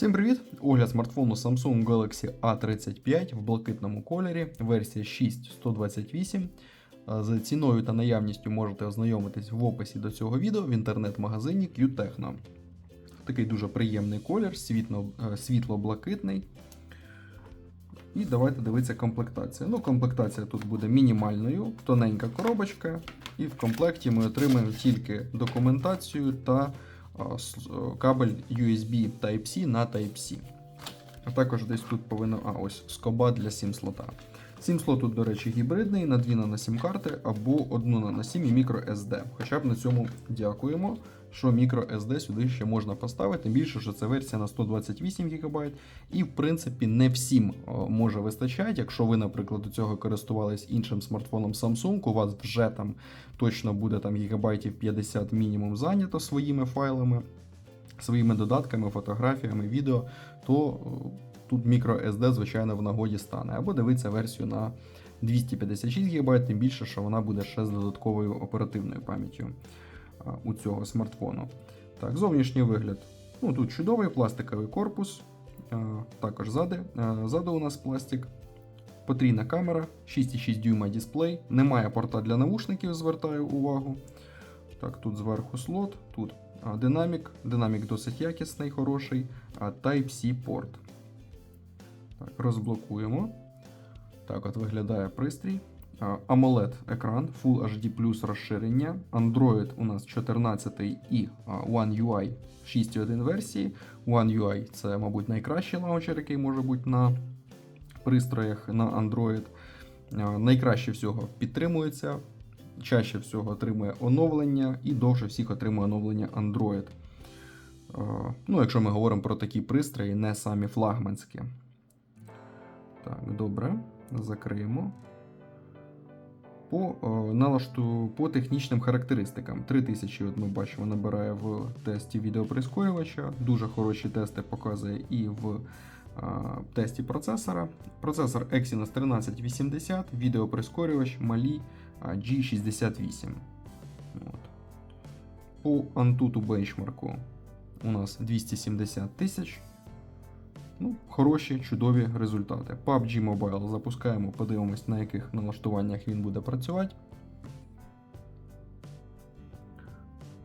Всім привіт! Огляд смартфону Samsung Galaxy A35 в блакитному кольорі, версія 6128. А За ціною та наявністю можете ознайомитись в описі до цього відео в інтернет-магазині Qtechno. Такий дуже приємний колір, світло, світло-блакитний. І давайте дивитися комплектація. Ну, комплектація тут буде мінімальною, тоненька коробочка, і в комплекті ми отримаємо тільки документацію та кабель USB Type-C на Type-C. А також десь тут повинно. А, ось скоба для SIM слота. SIM слот тут, до речі, гібридний на 2 на 7 карти або одну на 7 і microSD. Хоча б на цьому дякуємо, що microSD сюди ще можна поставити, тим більше, що це версія на 128 ГБ. І, в принципі, не всім може вистачати. Якщо ви, наприклад, до цього користувались іншим смартфоном Samsung, у вас вже там точно буде там гігабайтів 50 мінімум зайнято своїми файлами, своїми додатками, фотографіями, відео, то о, тут microSD, звичайно, в нагоді стане. Або дивитися версію на 256 ГБ, тим більше, що вона буде ще з додатковою оперативною пам'яттю у цього смартфону. Так, зовнішній вигляд. Ну, тут чудовий пластиковий корпус, також ззади. А, Ззаду у нас пластик. Потрійна камера, 6,6 дюйма дисплей, немає порта для навушників, звертаю увагу. Так, тут зверху слот, тут динамік. Динамік досить якісний, хороший. А Type-C порт. Так, розблокуємо. Так, от виглядає пристрій. AMOLED екран, Full HD розширення. Android у нас 14 і One UI 6.1 версії. One UI це, мабуть, найкращий лаунчер, який може бути на пристроях на Android. Найкраще всього підтримується, чаще всього отримує оновлення і довше всіх отримує оновлення Android. Ну, якщо ми говоримо про такі пристрої, не самі флагманські. Так, добре, закриємо. По, е, налашту, по технічним характеристикам. 3000, от ми бачимо, набирає в тесті відеоприскорювача. Дуже хороші тести показує і в е, тесті процесора. Процесор Exynos 1380, відеоприскорювач Mali е, G68. От. По Antutu бенчмарку у нас 270 тисяч. Ну, хороші, чудові результати. PUBG Mobile запускаємо, подивимось, на яких налаштуваннях він буде працювати.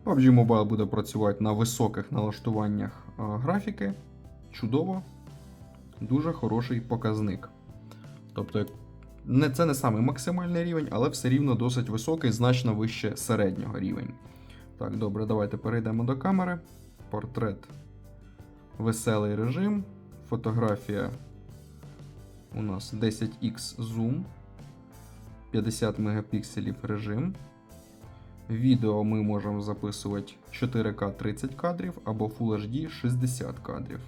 PUBG Mobile буде працювати на високих налаштуваннях а, графіки. Чудово, дуже хороший показник. Тобто, не, це не самий максимальний рівень, але все рівно досить високий, значно вище середнього рівень. Так, добре, давайте перейдемо до камери. Портрет. Веселий режим. Фотографія у нас 10x зум, 50 мегапікселів режим. Відео ми можемо записувати 4К 30 кадрів або Full HD 60 кадрів.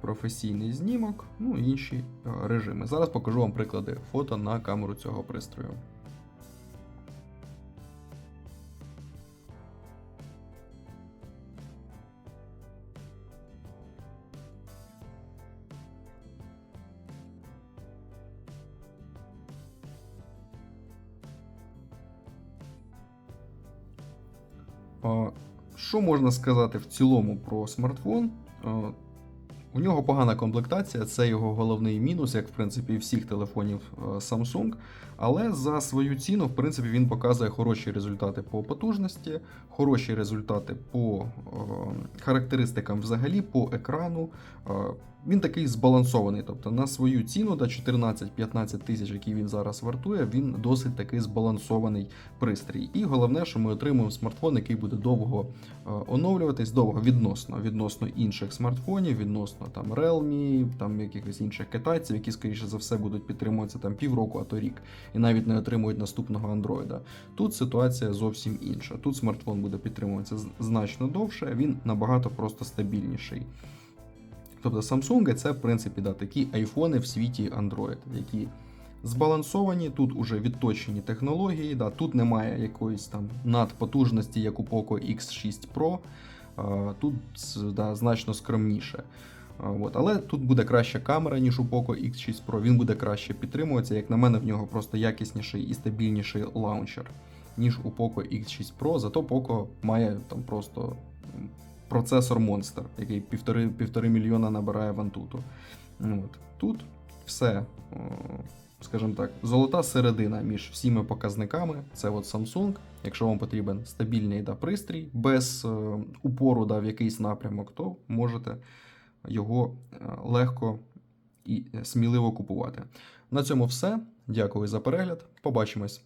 Професійний знімок, ну і інші е, режими. Зараз покажу вам приклади фото на камеру цього пристрою. Що можна сказати в цілому про смартфон? У нього погана комплектація, це його головний мінус, як в принципі всіх телефонів Samsung. Але за свою ціну, в принципі, він показує хороші результати по потужності, хороші результати по характеристикам взагалі, по екрану. Він такий збалансований. Тобто на свою ціну до 14-15 тисяч, які він зараз вартує, він досить такий збалансований пристрій. І головне, що ми отримуємо смартфон, який буде довго е, оновлюватись, довго відносно відносно інших смартфонів, відносно там Realme, там якихось інших китайців, які, скоріше за все, будуть підтримуватися там півроку, а то рік, і навіть не отримують наступного Android. Тут ситуація зовсім інша. Тут смартфон буде підтримуватися значно довше, він набагато просто стабільніший. Тобто Samsung це, в принципі, да, такі айфони в світі Android, які збалансовані, тут уже відточені технології, да, тут немає якоїсь там надпотужності, як у Poco X6 Pro, тут да, значно скромніше. От. Але тут буде краща камера, ніж у Poco X6 Pro, він буде краще підтримуватися. Як на мене, в нього просто якісніший і стабільніший лаунчер, ніж у Poco X6 Pro. Зато Poco має там просто процесор Monster, який півтори, півтори мільйона набирає в Antutu. От. Тут все, скажімо так, золота середина між всіми показниками. Це от Samsung. Якщо вам потрібен стабільний да, пристрій без е, упору да, в якийсь напрямок, то можете його е, легко і сміливо купувати. На цьому все. Дякую за перегляд. Побачимось.